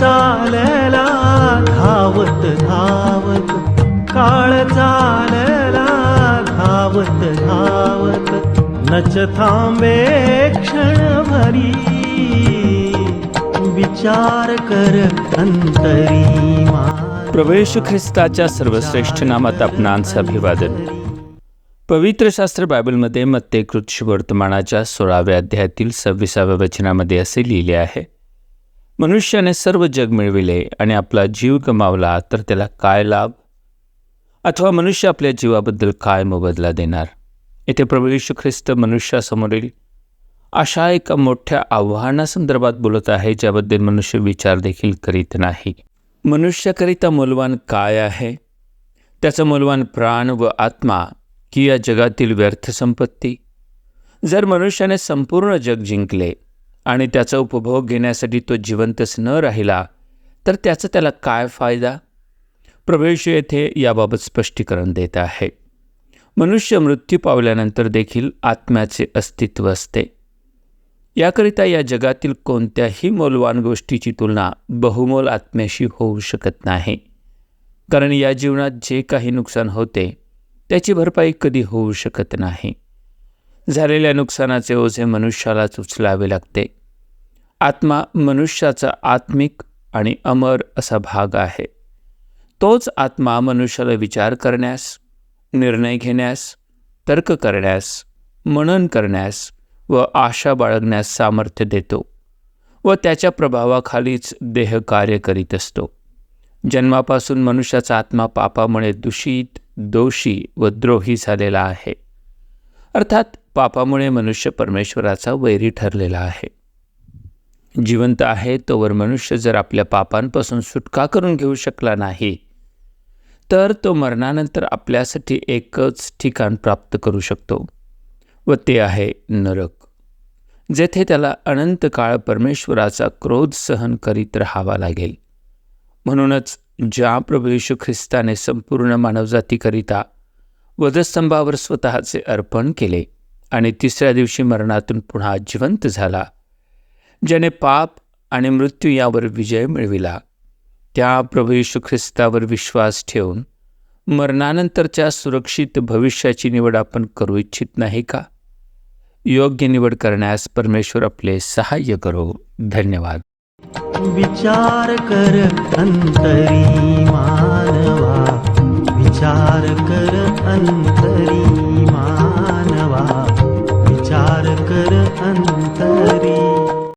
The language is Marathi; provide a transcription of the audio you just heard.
चालला धावत धावत. काळ चालला धावत धावत. नच थांबे क्षण भरी विचार कर अंतरी प्रवेश ख्रिस्ताच्या सर्वश्रेष्ठ नामात आपणांचं अभिवादन पवित्र शास्त्र बायबलमध्ये मत्तेकृत वर्तमानाच्या सोळाव्या अध्यायातील सव्वीसाव्या वचनामध्ये असे लिहिले आहे. मनुष्याने सर्व जग मिळविले आणि आपला जीव गमावला तर त्याला काय लाभ? अथवा मनुष्य आपल्या जीवाबद्दल काय मोबदला देणार? येथे प्रभू यशू ख्रिस्त मनुष्यासमोरील अशा एका मोठ्या आव्हानासंदर्भात बोलत आहे ज्याबद्दल मनुष्य विचार देखील करीत नाही. मनुष्याकरिता मूलवान काय आहे? त्याचं मूलवान प्राण व आत्मा की या जगातील व्यर्थ संपत्ती? जर मनुष्याने संपूर्ण जग जिंकले आणि त्याचा उपभोग घेण्यासाठी तो जिवंतच न राहिला तर त्याचा त्याला काय फायदा? प्रवेश येथे याबाबत स्पष्टीकरण देत आहे. मनुष्य मृत्यू पावल्यानंतर देखील आत्म्याचे अस्तित्व असते. याकरिता या जगातील कोणत्याही मौलवान गोष्टीची तुलना बहुमोल आत्म्याशी होऊ शकत नाही. कारण या जीवनात जे काही नुकसान होते त्याची भरपाई कधी होऊ शकत नाही. झालेल्या नुकसानाचे ओझे मनुष्यालाच उचलावे लागते. आत्मा मनुष्याचा आत्मिक आणि अमर असा भाग आहे. तोच आत्मा मनुष्याला विचार करण्यास निर्णय घेण्यास तर्क करण्यास मनन करण्यास व आशा बाळगण्यास सामर्थ्य देतो व त्याच्या प्रभावाखालीच देह कार्य करीत असतो. जन्मापासून मनुष्याचा आत्मा पापामुळे दूषित दोषी व द्रोही झालेला आहे. अर्थात पापामुळे मनुष्य परमेश्वराचा वैरी ठरलेला आहे. जिवंत आहे तोवर मनुष्य जर आपल्या पापांपासून सुटका करून घेऊ शकला नाही तर तो मरणानंतर आपल्यासाठी एकच ठिकाण प्राप्त करू शकतो व ते आहे नरक जेथे त्याला अनंत काळ परमेश्वराचा क्रोध सहन करीत राहावा लागेल. म्हणूनच ज्या प्रभू येशू ख्रिस्ताने संपूर्ण मानवजातीकरिता वधस्तंभावर स्वतःचे अर्पण केले आणि तिसऱ्या दिवशी मरणातून पुन्हा जिवंत झाला ज्याने पाप आणि मृत्यू यावर विजय मिळविला. त्या प्रभू येशू ख्रिस्तावर विश्वास ठेवून मरणानंतरच्या सुरक्षित भविष्याची निवड आपण करू इच्छित नाही का? योग्य निवड करण्यास परमेश्वर आपले सहाय्य करो. धन्यवाद. विचार कर अंतरी.